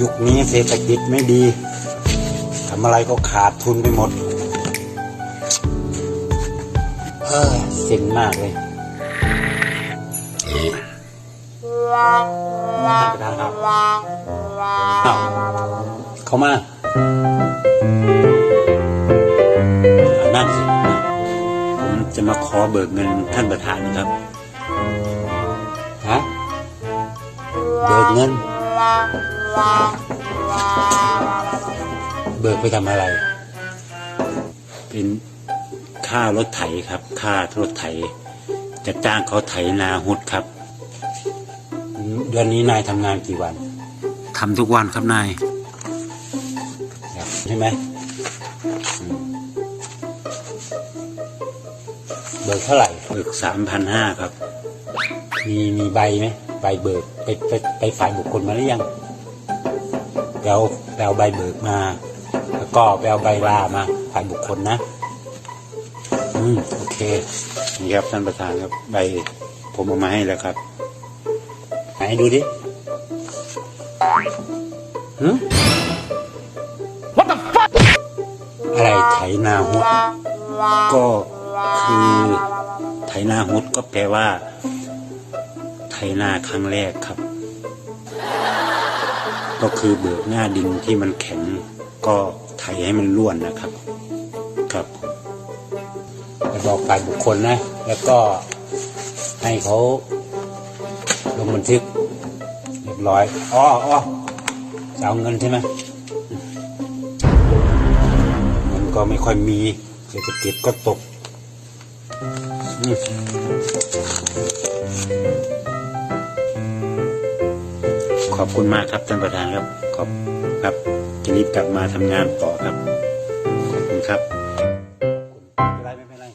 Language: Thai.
ยุคนี้เศรษฐกิจไม่ดีทำอะไรก็ขาดทุนไปหมดเออเซ็งมากเลยท่านประธานครับอ้าวเข้ามาอะนั่งสินั่งผมจะมาขอเบิกเงินท่านประธานครับ น เบิกไปทำอะไร เป็นค่ารถไถครับ ค่ารถไถ จะจ้างเขาไถนาหุดครับอืมเดือนนี้นายทำงานกี่วันทำทุกวันครับนายครับใช่ไหมอืมเบิกเท่าไหร่เบิกสามพันห้าครับ มีมีใบไหม ใบเบิกไปไปไปฝ่ายบุคคลมาหรือยังไปเอาไปเอาใบเบิกมา แล้วก็ไปเอาใบลามาฝ่ายบุคคลนะ อืมโอเค นี่ครับท่านประธานครับใบผมเอามาให้แล้วครับไหนดูดิหืม What the fuck อะไรไถนาหุดก็คือไถนาหุดก็แปลว่า ไถนาครั้งแรกครับ ก็คือเบิกหน้าดินที่มันแข็ง ก็ไถให้มันร่วนนะครับ ครับไปบอกฝ่ายบุคคลนะ แล้วก็ให้เขาลงบันทึกเรียบร้อยอ๋ออ๋อจะเอาเงินใช่ไหมเงินก็ไม่ค่อยมีเศรษฐกิจก็ตกอื อบคุณมากครับท่านประธานครับ ขอบครับจะรีบกลับมาทำงานต่อครับ ขอบคุณครับไม่เป็นไรไม่เป็นไร